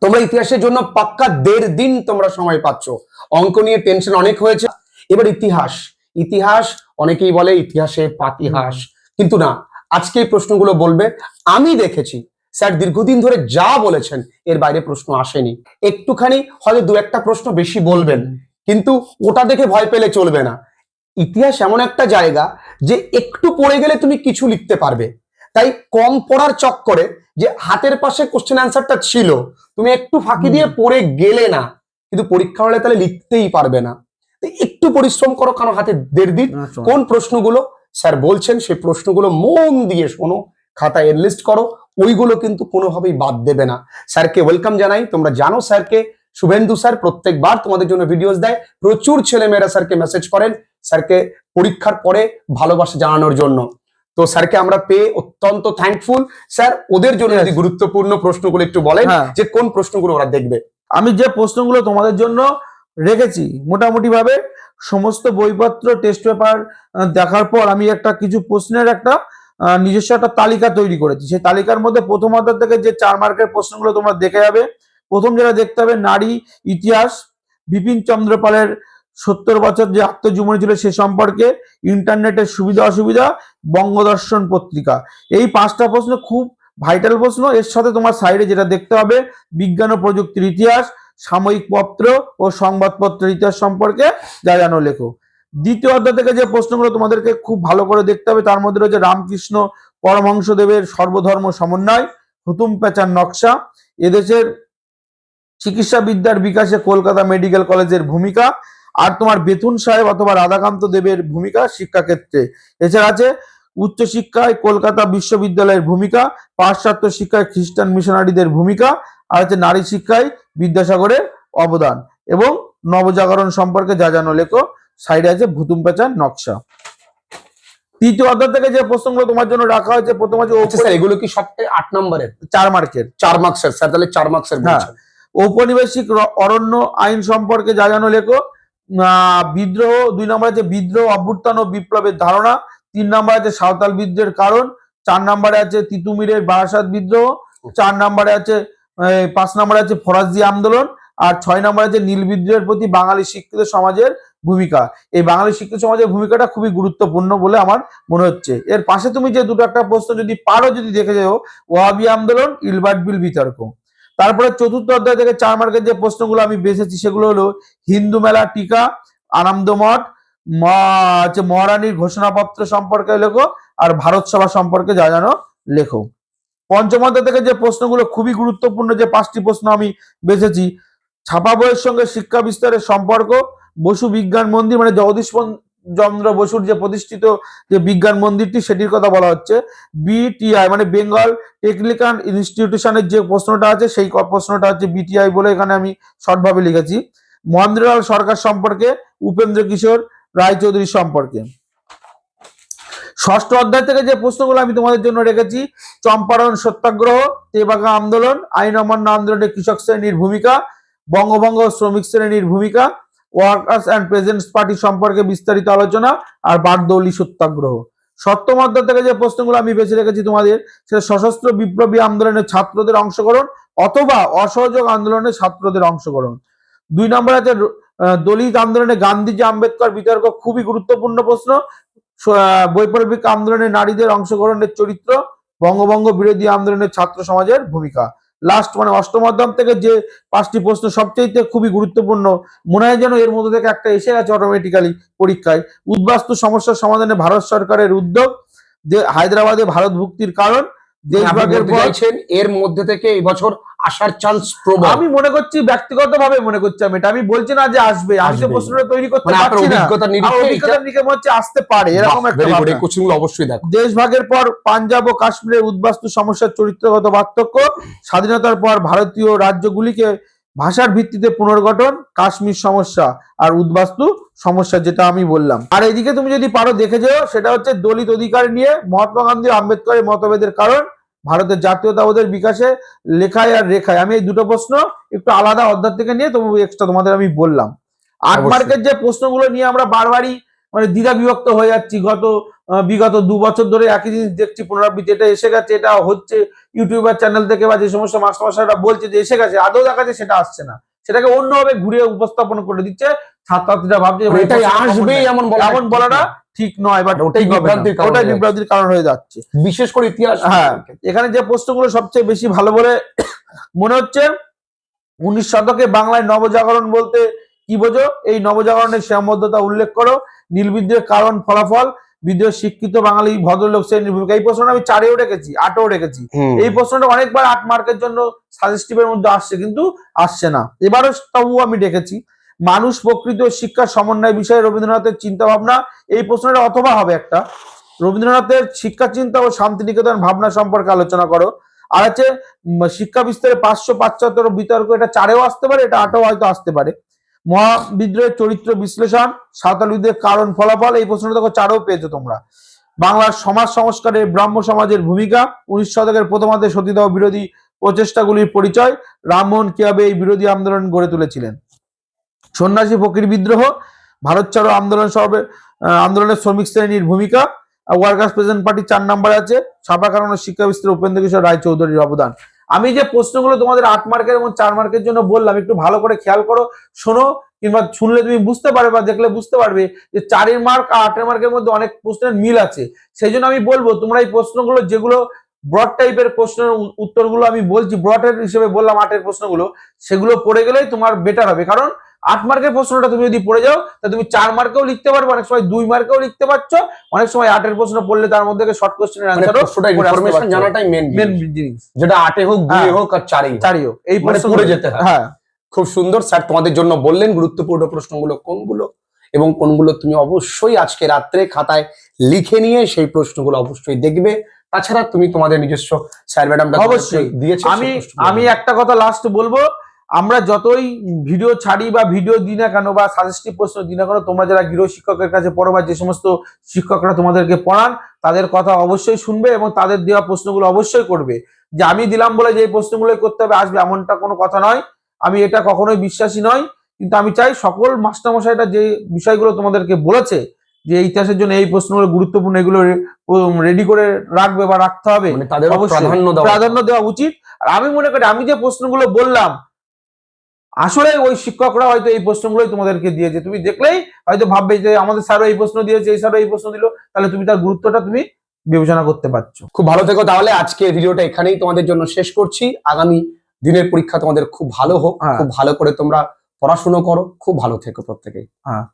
তোমরা ইতিহাসের জন্য পাক্কা দেড় দিন তোমরা সময় পাচ্ছ। অঙ্ক নিয়ে টেনশন অনেক হয়েছে। এবার ইতিহাস। ইতিহাস, অনেকেই বলে ইতিহাসে পাতিহাস। কিন্তু না, আজকে এই প্রশ্নগুলো বলবে। আমি দেখেছি, স্যার দীর্ঘদিন ধরে যা বলেছেন, এর বাইরে প্রশ্ন আসেনি। একটুখানি হয়তো দু একটা প্রশ্ন বেশি বলবেন, কিন্তু ওটা দেখে ভয় পেলে চলবে না। ইতিহাস এমন একটা জায়গা যে একটু পড়ে গেলে তুমি কিছু লিখতে পারবে। তাই কম পড়ার চক্করে যে হাতের পাশে কোশ্চেন অ্যান্সারটা ছিল তুমি একটু ফাঁকি দিয়ে পড়ে গেলে না কিন্তু পরীক্ষা হলে তাহলে লিখতেই পারবে না। একটু পরিশ্রম করো কারণ হাতে দেড় দিন। কোন প্রশ্নগুলো স্যার বলছেন সেই প্রশ্নগুলো মন দিয়ে শোনো খাতায় এনলিস্ট করো ওইগুলো কিন্তু কোনোভাবেই বাদ দেবে না। স্যারকে ওয়েলকাম জানাই। তোমরা জানো স্যারকে শুভেন্দু স্যার প্রত্যেকবার তোমাদের জন্য ভিডিওস দেয়। প্রচুর ছেলেমেয়েরা স্যারকে মেসেজ করেন স্যারকে পরীক্ষার পরে ভালোবাসা জানানোর জন্য। তো স্যারকে আমরা পেয়ে অত্যন্ত থ্যাঙ্কফুল স্যার ওদের জন্য যদি গুরুত্বপূর্ণ প্রশ্নগুলো একটু বলেন হ্যাঁ। যে কোন প্রশ্নগুলো ওরা দেখবে। আমি যে প্রশ্নগুলো তোমাদের জন্য রেখেছি মোটামুটি ভাবে সমস্ত বইপত্র টেস্ট পেপার দেখার পর আমি একটা কিছু প্রশ্নের একটা নিজস্ব একটা তালিকা তৈরি করেছি। সেই তালিকার মধ্যে প্রথম অধ্যায় থেকে যে চার মার্কের প্রশ্নগুলো তোমরা দেখে যাবে প্রথম যেটা দেখতে হবে নারী ইতিহাস বিপিন চন্দ্রপালের সত্তর বছর যে আত্মজীবনী ছিল সে সম্পর্কে ইন্টারনেটের সুবিধা অসুবিধা, বঙ্গদর্শন পত্রিকা। এই পাঁচটা প্রশ্ন খুব ভাইটাল প্রশ্ন। এর সাথে তোমার সাইডে যেটা দেখতে হবে, বিজ্ঞান ও প্রযুক্তির ইতিহাস, সাময়িক পত্র ও সংবাদপত্রের ইতিহাস সম্পর্কে যা জানো লেখো। দ্বিতীয় অধ্যায় থেকে যে প্রশ্নগুলো তোমাদেরকে খুব ভালো করে দেখতে হবে, তার মধ্যে রয়েছে রামকৃষ্ণ পরমহংসদেবের সর্বধর্ম সমন্বয়, হুতুম পেঁচার নকশা। এদেশের চিকিৎসা বিদ্যার বিকাশে কলকাতা মেডিকেল কলেজের ভূমিকা। আর তোমার বেতুন সাহেব অথবা রাধাকান্ত দেবের ভূমিকা শিক্ষাক্ষেত্রে। এছাড়া আছে উচ্চশিক্ষায় কলকাতা বিশ্ববিদ্যালয়ের ভূমিকা পাশ্চাত্য শিক্ষায় খ্রিস্টান মিশনারিদের ভূমিকা আর হচ্ছে নারী শিক্ষায় বিদ্যাসাগরের অবদান এবং নবজাগরণ সম্পর্কে যা জানো লেখো সাইডে আছে ভুতুম পেঁচার নকশা। তৃতীয় অধ্যায় থেকে যে প্রশ্নগুলো তোমার জন্য রাখা হয়েছে প্রথম আছে আচ্ছা স্যার এগুলো কি সবটাই আট নম্বরের? চার মার্কের। চার মার্কসের স্যার তাহলে চার মার্কসের হ্যাঁ। ঔপনিবেশিক অরণ্য আইন সম্পর্কে যা জানো লেখো বিদ্রোহ, দুই নম্বর আছে বিদ্রোহ, অভ্যুত্থান ও বিপ্লবের ধারণা, তিন নম্বরে আছে সাঁওতাল বিদ্রোহের কারণ, চার নম্বরে আছে তিতুমিরের বারাসাত বিদ্রোহ, চার নম্বরে আছে পাঁচ নম্বরে আছে ফরাজি আন্দোলন, আর ছয় নম্বরে আছে নীল বিদ্রোহের প্রতি বাঙালি শিক্ষিত সমাজের ভূমিকা। এই বাঙালি শিক্ষিত সমাজের ভূমিকাটা খুবই গুরুত্বপূর্ণ বলে আমার মনে হচ্ছে। এর পাশে তুমি যে দুটো একটা প্রশ্ন যদি পারো যদি দেখে যাও ওয়াবি আন্দোলন, ইলবার্ট বিল বিতর্ক। তারপরে চতুর্থ অধ্যায় থেকে চার মার্কের যে প্রশ্নগুলো আমি বেছেছি সেগুলো হলো হিন্দু মেলা টিকা আনন্দ মঠ মা- হচ্ছে মহারানীর ঘোষণাপত্র সম্পর্কে লেখো আর ভারত সভা সম্পর্কে যা জানো লেখো। পঞ্চম অধ্যায় থেকে যে প্রশ্নগুলো খুবই গুরুত্বপূর্ণ যে পাঁচটি প্রশ্ন আমি বেছেছি ছাপা বইয়ের সঙ্গে শিক্ষা বিস্তারের সম্পর্ক, বসু বিজ্ঞান মন্দির মানে জগদীশ চন্দ্র বসুর যে প্রতিষ্ঠিত যে বিজ্ঞান মন্দিরটি, সেটির কথা বলা হচ্ছে। বিটিআই মানে বেঙ্গল টেকনিক্যাল ইনস্টিটিউশনের যে প্রশ্নটা আছে, সেই প্রশ্নটা হচ্ছে বিটিআই বলে এখানে আমি শর্টভাবে লিখেছি। মহেন্দ্রলাল সরকার সম্পর্কে, উপেন্দ্র কিশোর রায়চৌধুরী সম্পর্কে। ষষ্ঠ অধ্যায় থেকে যে প্রশ্নগুলো আমি তোমাদের জন্য রেখেছি, চম্পারণ সত্যাগ্রহ, তেবাগা আন্দোলন, আইন অমান্য আন্দোলনে কৃষক শ্রেণির ভূমিকা, বঙ্গভঙ্গ শ্রমিক শ্রেণির ভূমিকা ওয়ার্কার্স অ্যান্ড প্রেজেন্টস পার্টি সম্পর্কে বিস্তারিত আলোচনা আর বারদৌলি সত্যাগ্রহ। সপ্তম অধ্যায় থেকে যে প্রশ্নগুলো আমি বেছে রেখেছি তোমাদের, সেটা সশস্ত্র বিপ্লবী আন্দোলনের ছাত্রদের অংশগ্রহণ অথবা অসহযোগ আন্দোলনে ছাত্রদের অংশগ্রহণ দুই নম্বর আছে দলিত আন্দোলনে গান্ধীজি আম্বেদকর বিতর্ক খুবই গুরুত্বপূর্ণ প্রশ্ন। বৈপ্লবিক আন্দোলনে নারীদের অংশগ্রহণের চরিত্র, বঙ্গভঙ্গ বিরোধী আন্দোলনের ছাত্র সমাজের ভূমিকা। লাস্ট মানে অষ্টম অধ্যায় থেকে যে পাঁচটি প্রশ্ন সবচেয়ে খুবই গুরুত্বপূর্ণ মনে হয় যেন এর মধ্যে থেকে একটা এসে গেছে অটোমেটিক্যালি পরীক্ষায়। উদ্বাস্তু সমস্যার সমাধানে ভারত সরকারের উদ্যোগ যে হায়দ্রাবাদে ভারত ভুক্তির কারণ দেশভাগের এর মধ্যে থেকে এবছর আসার চান্স প্রবল। আমি মনে করছি ব্যক্তিগত ভাবে মনে করছি আমি এটা। আমি বলছি না যে আসবে আমি তো আসবে। প্রশ্নটা তৈরি করতে মানে পারছি না। নিরিখে অভিজ্ঞতার এইটা- মনে হচ্ছে আসতে পারে এরকম একটা গুড ভাবনা। অবশ্যই দেখো। দেশভাগের পর পাঞ্জাব ও কাশ্মীরের উদ্বাস্তু সমস্যার চরিত্রগত পার্থক্য স্বাধীনতার পর ভারতীয় রাজ্যগুলিকে ভাষার ভিত্তিতে পুনর্গঠন কাশ্মীর সমস্যা আর উদ্বাস্তু সমস্যা যেটা আমি বললাম। আর এদিকে তুমি যদি পারো দেখে যেও সেটা হচ্ছে দলিত অধিকার নিয়ে মহাত্মা গান্ধী আম্বেদকরের মতভেদের কারণ ভারতের জাতীয়তাবাদের বিকাশে লেখায় আর রেখায়। আমি এই দুটো প্রশ্ন একটু আলাদা অধ্যায় থেকে নিয়ে তবু এক্সট্রা তোমাদের আমি বললাম। আট। মার্কের যে প্রশ্নগুলো নিয়ে আমরা বারবারই মানে দ্বিধা বিভক্ত হয়ে যাচ্ছি গত বিগত দু বছর ধরে একই জিনিস দেখছি পুনরাবৃত্তি এটা এসে গেছে এটা হচ্ছে ইউটিউবার চ্যানেল থেকে বা যে সমস্ত মাস্টারমশাইরা বলছে যে এসে গেছে আদৌ দেখাচ্ছে সেটা আসছে না। সেটাকে অন্যভাবে ঘুরিয়ে উপস্থাপন করে দিচ্ছে। ছাত্রছাত্রীরা ভাবছে মানে এটাই আসবে এমন বলা এমন বলাটা ঠিক নয় বাট ওটাই বিভ্রান্তির কারণ ওটাই হয়ে বিভ্রান্তির কারণ হয়ে যাচ্ছে। বিশেষ করে ইতিহাস হ্যাঁ। এখানে যে প্রশ্নগুলো সবচেয়ে বেশি ভালো বলে মনে হচ্ছে উনিশ শতকে বাংলায় নবজাগরণ বলতে কি বোঝো? এই নবজাগরণের সীমাবদ্ধতা উল্লেখ করো। নীল কারণ ফলাফল বিদ্রোহ শিক্ষিত বাঙালি ভদ্রলোক শ্রেণির ভূমিকা এই প্রশ্নটা আমি চারেও রেখেছি আটেও রেখেছি। এই প্রশ্নটা অনেকবার আট মার্কের জন্য সাজেস্টিভের মধ্যে আসছে কিন্তু আসছে না। এবারও তবুও আমি রেখেছি মানুষ প্রকৃত ও শিক্ষার সমন্বয় বিষয়ে রবীন্দ্রনাথের চিন্তা ভাবনা এই প্রশ্নটা অথবা হবে একটা। রবীন্দ্রনাথের শিক্ষা চিন্তা ও শান্তিনিকেতন ভাবনা সম্পর্কে আলোচনা করো। আর আছে শিক্ষা বিস্তারে পাঁচশো পাশ্চাত্তর বিতর্ক এটা চারেও আসতে পারে এটা আটেও হয়তো আসতে পারে। মহাবিদ্রোহের চরিত্র বিশ্লেষণ সাঁওতাল বিদ্রোহের কারণ ফলাফল, এই প্রশ্নটা দেখো চারেও পেয়েছ তোমরা। বাংলার সমাজ সংস্কারে ব্রাহ্ম সমাজের ভূমিকা, উনিশ শতকের প্রথমার্ধে সতীদাহ বিরোধী প্রচেষ্টাগুলির পরিচয়, রামমোহন কীভাবে এই বিরোধী আন্দোলন গড়ে তুলেছিলেন। সন্ন্যাসী ফকির বিদ্রোহ, ভারত ছাড়ো আন্দোলন সর্বে আন্দোলনের শ্রমিক শ্রেণির ভূমিকা ওয়ার্কার্স প্রেজেন্ট পার্টি চার নাম্বার আছে ছাপা কারণ শিক্ষা বিস্তার উপেন্দ্র কিশোর রায় চৌধুরীর অবদান। আমি যে প্রশ্নগুলো তোমাদের আট মার্কের এবং চার মার্কের জন্য বললাম, একটু ভালো করে খেয়াল করো, শোনো, কিংবা শুনলে তুমি বুঝতে পারবে বা দেখলে বুঝতে পারবে যে চারের মার্ক আর আটের মার্কের মধ্যে অনেক প্রশ্নের মিল আছে। সেই জন্য আমি বলব, তোমরা এই প্রশ্নগুলো, যেগুলো ব্রড টাইপের প্রশ্নের উত্তরগুলো আমি বলছি ব্রডের হিসেবে বললাম আটের প্রশ্নগুলো, সেগুলো পড়ে গেলেই তোমার বেটার হবে। কারণ আট মার্কের প্রশ্নটা তুমি যদি পড়ে যাও তা তুমি চার মার্কেও লিখতে পারবে অনেক সময় দুই মার্কেও লিখতে পারছ অনেক সময় আটের প্রশ্ন পড়লে তার মধ্যে শর্ট কোশ্চেনের প্রশ্নটা ইনফরমেশন জানাটাই মেন মেন জিনিস। যেটা আটে হোক দুয়ে হ্যাঁ। হোক আর চারেই। হোক। এই মানে প্রশ্ন পড়ে যেতে হয়। হ্যাঁ। খুব সুন্দর। স্যার তোমাদের জন্য বললেন গুরুত্বপূর্ণ প্রশ্নগুলো কোনগুলো এবং কোনগুলো তুমি অবশ্যই আজকে রাত্রে খাতায় লিখে নিয়ে সেই প্রশ্নগুলো অবশ্যই দেখবে। তাছাড়া তুমি তোমাদের নিজস্ব স্যার ম্যাডামরা অবশ্যই। দিয়েছে আমি আমি একটা কথা লাস্ট বলব। আমরা যতই ভিডিও ছাড়ি বা ভিডিও দিই না কেন বা সাজেস্টিভ প্রশ্ন দিই না কেন তোমরা যারা গৃহ শিক্ষকের কাছে পড়ো বা যে সমস্ত শিক্ষকরা তোমাদেরকে পড়ান তাদের কথা অবশ্যই শুনবে এবং তাদের দেওয়া প্রশ্নগুলো অবশ্যই করবে। যে আমি দিলাম বলে যে এই প্রশ্নগুলো করতে হবে আসবে এমনটা কোনো কথা নয়। আমি এটা কখনোই বিশ্বাসী নয়। কিন্তু আমি চাই সকল মাস্টারমশাইরা যে বিষয়গুলো তোমাদেরকে বলেছে যে ইতিহাসের জন্য এই প্রশ্নগুলো গুরুত্বপূর্ণ এগুলো রেডি করে রাখবে বা রাখতে হবে মানে তাদের প্রাধান্য দেওয়া উচিত। আর আমি মনে করি আমি যে প্রশ্নগুলো বললাম আসলে ওই শিক্ষকরা হয়তো এই প্রশ্নগুলোই তোমাদেরকে দিয়েছে। তুমি দেখলেই হয়তো ভাববে যে আমাদের স্যারও এই প্রশ্ন দিয়েছে এই স্যারও এই প্রশ্ন দিল। তাহলে তুমি তার গুরুত্বটা তুমি বিবেচনা করতে পারছ। খুব ভালো থেকো তাহলে। আজকে ভিডিওটা এখানেই তোমাদের জন্য শেষ করছি। আগামী দিনের পরীক্ষা তোমাদের খুব ভালো হোক। হ্যাঁ। খুব ভালো করে তোমরা পড়াশুনো করো। খুব ভালো থেকো প্রত্যেকেই। হ্যাঁ।